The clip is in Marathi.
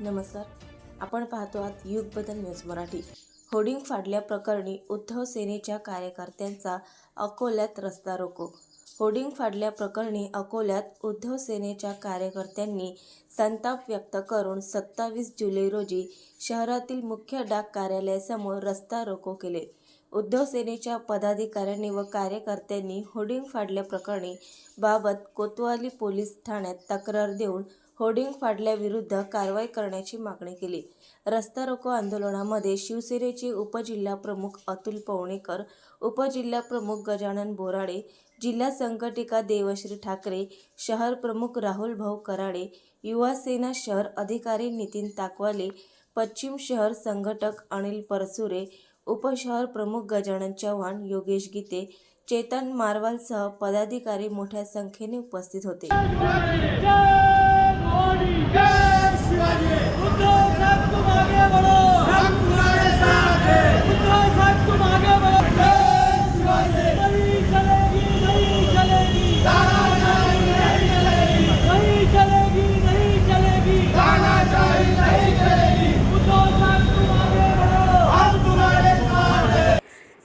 नमस्कार. आपण पाहतो आहात युग बदल न्यूज मराठी. होर्डिंग फाडल्या प्रकरणी उद्धव सेनेच्या कार्यकर्त्यांचा अकोल्यात रस्ता रोको. होर्डिंग फाडल्या प्रकरणी अकोल्यात उद्धव सेनेच्या कार्यकर्त्यांनी संताप व्यक्त करून सत्तावीस जुलै रोजी शहरातील मुख्य डाक कार्यालयासमोर रस्ता रोको केले. उद्धव सेनेच्या पदाधिकाऱ्यांनी व कार्यकर्त्यांनी होर्डिंग फाडल्याप्रकरणी बाबत कोतवाली पोलीस ठाण्यात तक्रार देऊन होर्डिंग फाडल्याविरुद्ध कारवाई करण्याची मागणी केली. रस्ता रोको आंदोलनामध्ये शिवसेनेचे उपजिल्हा प्रमुख अतुल पवणेकर उपजिल्हा प्रमुख गजानन बोराडे जिल्हा संघटिका देवश्री ठाकरे शहर प्रमुख राहुल भाऊ कराडे युवा सेना शहर अधिकारी नितीन ताकवाले पश्चिम शहर संघटक अनिल परसुरे उपशहर प्रमुख गजानन चव्हाण योगेश गीते चेतन मारवालसह पदाधिकारी मोठ्या संख्येने उपस्थित होते.